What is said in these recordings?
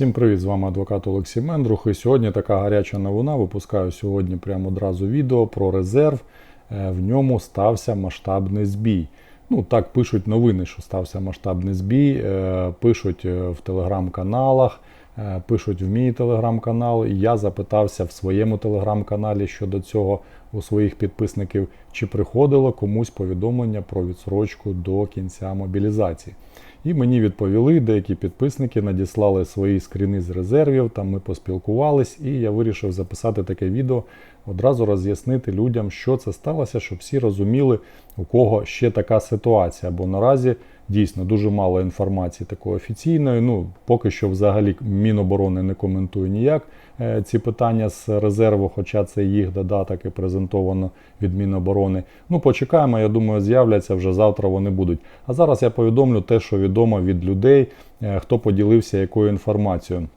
Всім привіт, з вами адвокат Олексій Мендрух. І сьогодні така гаряча новина. Випускаю сьогодні прямо одразу відео про резерв. Е, В ньому стався масштабний збій. Ну, так пишуть новини, що стався масштабний збій. е, Пишуть е, в телеграм-каналах, пишуть в мій телеграм-канал. Я запитався в своєму телеграм-каналі щодо цього у своїх підписників, чи приходило комусь повідомлення про відсрочку до кінця мобілізації. І мені відповіли, деякі підписники надіслали свої скріни з резервів, там ми поспілкувались, і я вирішив записати таке відео, одразу роз'яснити людям, що це сталося, щоб всі розуміли, у кого ще така ситуація. Бо наразі дійсно дуже мало інформації такої офіційної. Ну, поки що взагалі Міноборони не коментує ніяк е, ці питання з резерву, хоча це їх додаток і презентовано від Міноборони. Ну, почекаємо, я думаю, з'являться вже завтра вони будуть. А зараз я повідомлю те, що відомо від людей, е, хто поділився якою інформацією.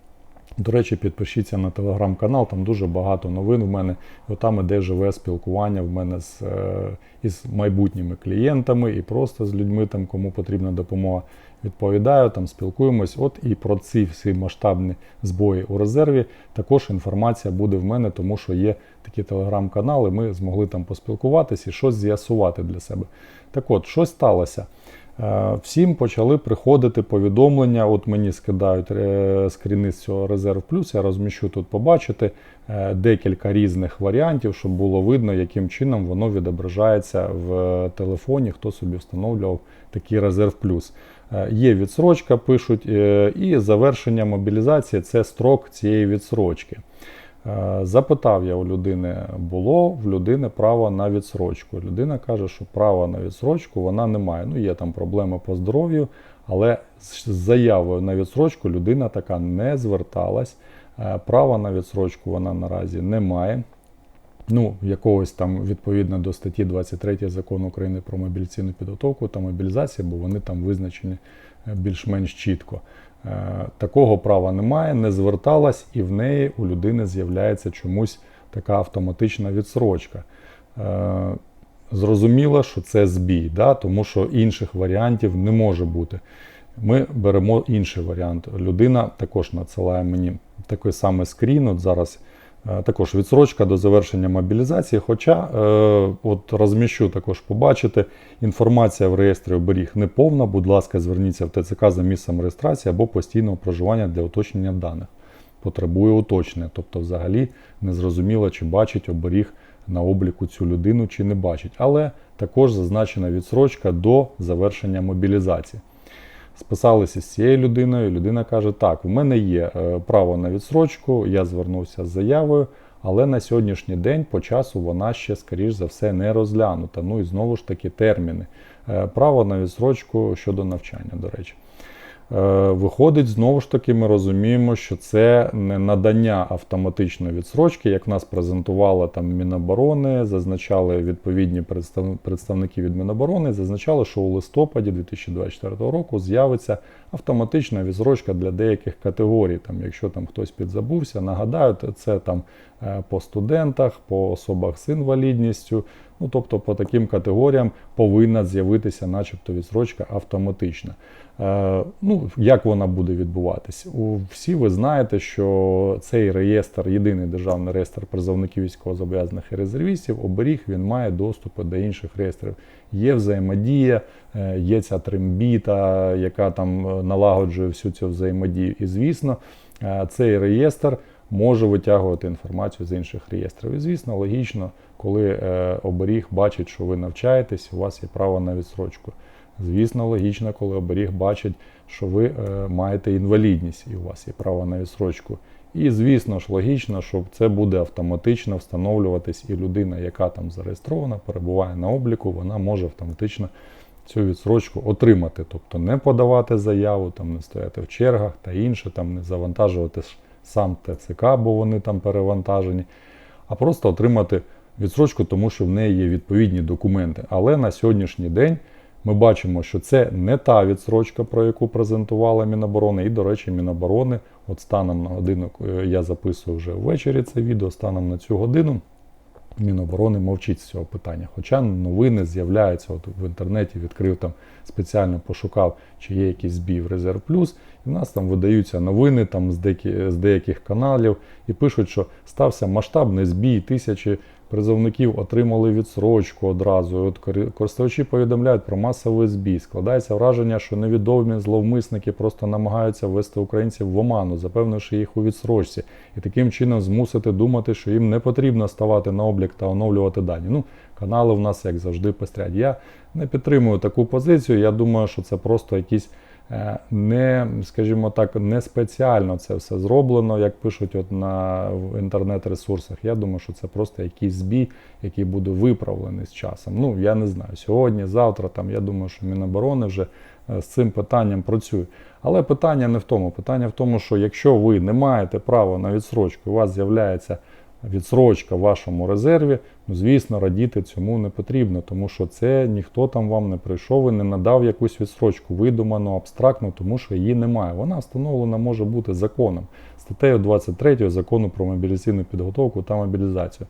До речі, підпишіться на телеграм-канал, там дуже багато новин в мене. І там іде живе спілкування в мене з, е, із майбутніми клієнтами і просто з людьми, там, кому потрібна допомога. Відповідаю, там спілкуємось. От і про ці всі масштабні збої у резерві також інформація буде в мене, тому що є такі телеграм-канали. Ми змогли там поспілкуватися і щось з'ясувати для себе. Так от, що сталося? Е, Всім почали приходити повідомлення. От мені скидають е, скріни з цього резерв плюс. Я розміщу тут побачити е, декілька різних варіантів, щоб було видно, яким чином воно відображається в телефоні, хто собі встановлював такий резерв плюс. Є відсрочка, пишуть, і завершення мобілізації це строк цієї відсрочки. Е, Запитав я у людини, було в людини право на відсрочку. Людина каже, що права на відсрочку вона не має. Ну, є там проблеми по здоров'ю, але з заявою на відсрочку людина така не зверталась. Е, Права на відсрочку вона наразі не має. Ну, якогось там відповідно до статті 23 закону України про мобілізаційну підготовку та мобілізацію, бо вони там визначені е, більш-менш чітко. Е, Такого права немає, не зверталась, і в неї у людини з'являється чомусь така автоматична відсрочка. Е, Зрозуміло, що це збій, да? тому що інших варіантів не може бути. Ми беремо інший варіант. Людина також надсилає мені такий самий скрін. От зараз також відсрочка до завершення мобілізації. Хоча е, от розміщу також побачити, інформація в реєстрі оберіг не повна. Будь ласка, зверніться в ТЦК за місцем реєстрації або постійного проживання для уточнення даних. Потребує уточнення, тобто, взагалі не зрозуміло, чи бачить оберіг на обліку цю людину, чи не бачить. Але також зазначена відсрочка до завершення мобілізації. Списалися з цією людиною. Людина каже: Так, у мене є е, право на відсрочку, я звернувся з заявою, але на сьогоднішній день по часу вона ще, скоріш за все, не розглянута. Ну і знову ж таки терміни. Е, Право на відсрочку щодо навчання, до речі. Е, Виходить, знову ж таки, ми розуміємо, що це не надання автоматичної відсрочки, як нас презентувала там Міноборони, зазначали відповідні представ- представники від Міноборони, зазначали, що у листопаді 2024 року з'явиться автоматична відсрочка для деяких категорій. Там, якщо там хтось підзабувся, нагадаю, це там по студентах, по особах з інвалідністю. Ну, тобто по таким категоріям повинна з'явитися, начебто, відсрочка автоматична. Е, ну, як вона буде відбуватись? Всі ви знаєте, що цей реєстр, єдиний державний реєстр призовників військовозобов'язаних і резервістів, оберіг, він має доступи до інших реєстрів. Є взаємодія, е, є ця трембіта, яка там е, налагоджує всю цю взаємодію. І звісно, е, цей реєстр може витягувати інформацію з інших реєстрів. І звісно, логічно, коли е, оберіг бачить, що ви навчаєтесь, у вас є право на відсрочку. Звісно, логічно, коли оберіг бачить, що ви е, маєте інвалідність і у вас є право на відсрочку. І, звісно ж, логічно, що це буде автоматично встановлюватись, і людина, яка там зареєстрована, перебуває на обліку, вона може автоматично цю відсрочку отримати. Тобто не подавати заяву, там не стояти в чергах та інше, там не завантажувати сам ТЦК, бо вони там перевантажені, а просто отримати відсрочку, тому що в неї є відповідні документи. Але на сьогоднішній день ми бачимо, що це не та відсрочка, про яку презентувала Міноборони. І, до речі, Міноборони, от станом на годину, е, я записую вже ввечері це відео, станом на цю годину. Міноборони мовчить з цього питання. Хоча новини з'являються от в інтернеті, відкрив там спеціально пошукав, чи є якийсь збій в Резерв Плюс. І в нас там видаються новини там з, деяких каналів і пишуть, що стався масштабний збій, тисячі призовників отримали відсрочку одразу. От користувачі повідомляють про масовий збій. Складається враження, що невідомі зловмисники просто намагаються ввести українців в оману, запевнивши їх у відсрочці, і таким чином змусити думати, що їм не потрібно ставати на облік та оновлювати дані. Ну, канали в нас, як завжди, пестрять. Я не підтримую таку позицію. Я думаю, що це просто якісь. Е, Не, скажімо так, не спеціально це все зроблено, як пишуть от на інтернет-ресурсах. Я думаю, що це просто якийсь збій, який буде виправлений з часом. Ну, я не знаю, сьогодні, завтра, там, я думаю, що Міноборони вже е, з цим питанням працює. Але питання не в тому. Питання в тому, що якщо ви не маєте права на відсрочку, у вас з'являється відсрочка в вашому резерві, ну звісно, радіти цьому не потрібно, тому що це ніхто там вам не прийшов і не надав якусь відсрочку, видуману, абстрактну, тому що її немає. Вона встановлена може бути законом, статтею 23 закону про мобілізаційну підготовку та мобілізацію.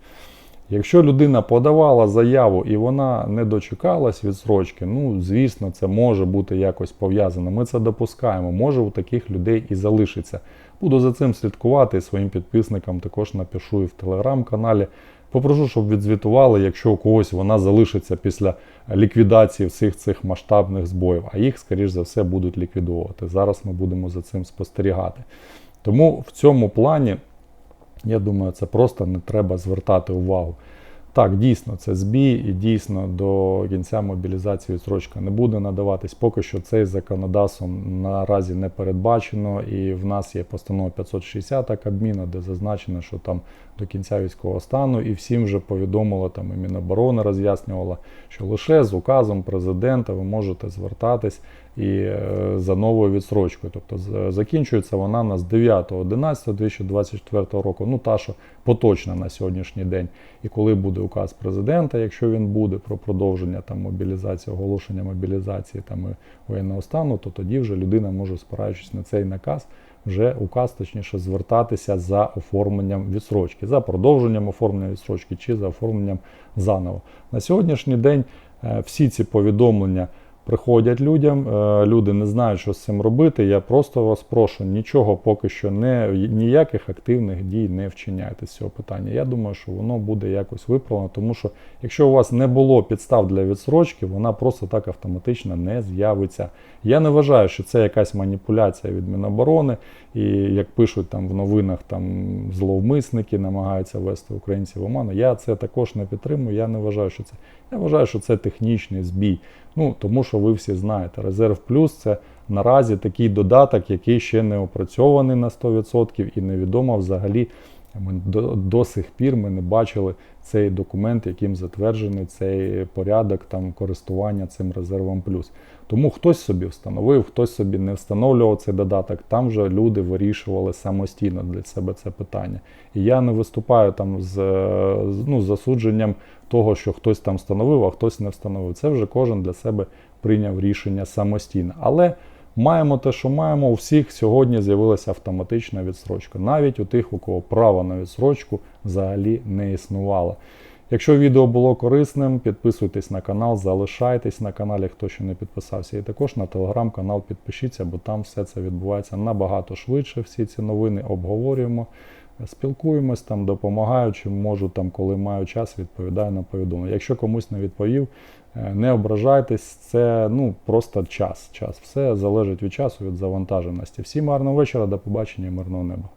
Якщо людина подавала заяву і вона не дочекалась відсрочки, ну звісно, це може бути якось пов'язано. Ми це допускаємо. Може у таких людей і залишиться. Буду за цим слідкувати і своїм підписникам також напишу і в телеграм-каналі. Попрошу, щоб відзвітували, якщо у когось вона залишиться після ліквідації всіх цих масштабних збоїв, а їх, скоріш за все, будуть ліквідовувати. Зараз ми будемо за цим спостерігати. Тому в цьому плані. Я думаю, це просто не треба звертати увагу. Так, дійсно, це збій, і дійсно до кінця мобілізації відсрочка не буде надаватись. Поки що цей законодавством наразі не передбачено, і в нас є постанова 560 Кабміна, де зазначено, що там до кінця військового стану, і всім вже повідомило там і Міноборони роз'яснювала, що лише з указом президента ви можете звертатись і е, за новою відсрочкою. Тобто закінчується вона у нас 9.11.2024 року. Ну та що поточна на сьогоднішній день. І коли буде указ президента, якщо він буде про продовження там мобілізації, оголошення мобілізації там і воєнного стану, то тоді вже людина може, спираючись на цей наказ, вже указ, точніше, звертатися за оформленням відсрочки, за продовженням оформлення відсрочки чи за оформленням заново. На сьогоднішній день е, всі ці повідомлення приходять людям, е, люди не знають, що з цим робити. Я просто вас прошу, нічого поки що не ніяких активних дій не вчиняйте з цього питання. Я думаю, що воно буде якось виправлено, тому що якщо у вас не було підстав для відсрочки, вона просто так автоматично не з'явиться. Я не вважаю, що це якась маніпуляція від Міноборони, і як пишуть там в новинах, там зловмисники намагаються ввести українців в оману. Я це також не підтримую. Я не вважаю, що це. Я вважаю, що це технічний збій. Ну тому що ви всі знаєте, резерв плюс це наразі такий додаток, який ще не опрацьований на 100% і невідомо взагалі. Ми до, до сих пір ми не бачили цей документ, яким затверджений цей порядок там користування цим резервом плюс. Тому хтось собі встановив, хтось собі не встановлював цей додаток. Там вже люди вирішували самостійно для себе це питання. І я не виступаю там з, ну, з засудженням того, що хтось там встановив, а хтось не встановив. Це вже кожен для себе прийняв рішення самостійно. Але маємо те, що маємо. У всіх сьогодні з'явилася автоматична відстрочка. Навіть у тих, у кого право на відсрочку взагалі не існувало. Якщо відео було корисним, підписуйтесь на канал, залишайтесь на каналі, хто ще не підписався. І також на телеграм-канал підпишіться, бо там все це відбувається набагато швидше. Всі ці новини обговорюємо, спілкуємось там, допомагаю, чи можу там, коли маю час, відповідаю на повідомлення. Якщо комусь не відповів, е, не ображайтесь, це ну просто час. час. Все залежить від часу, від завантаженості. Всім гарного вечора, до побачення, мирного неба.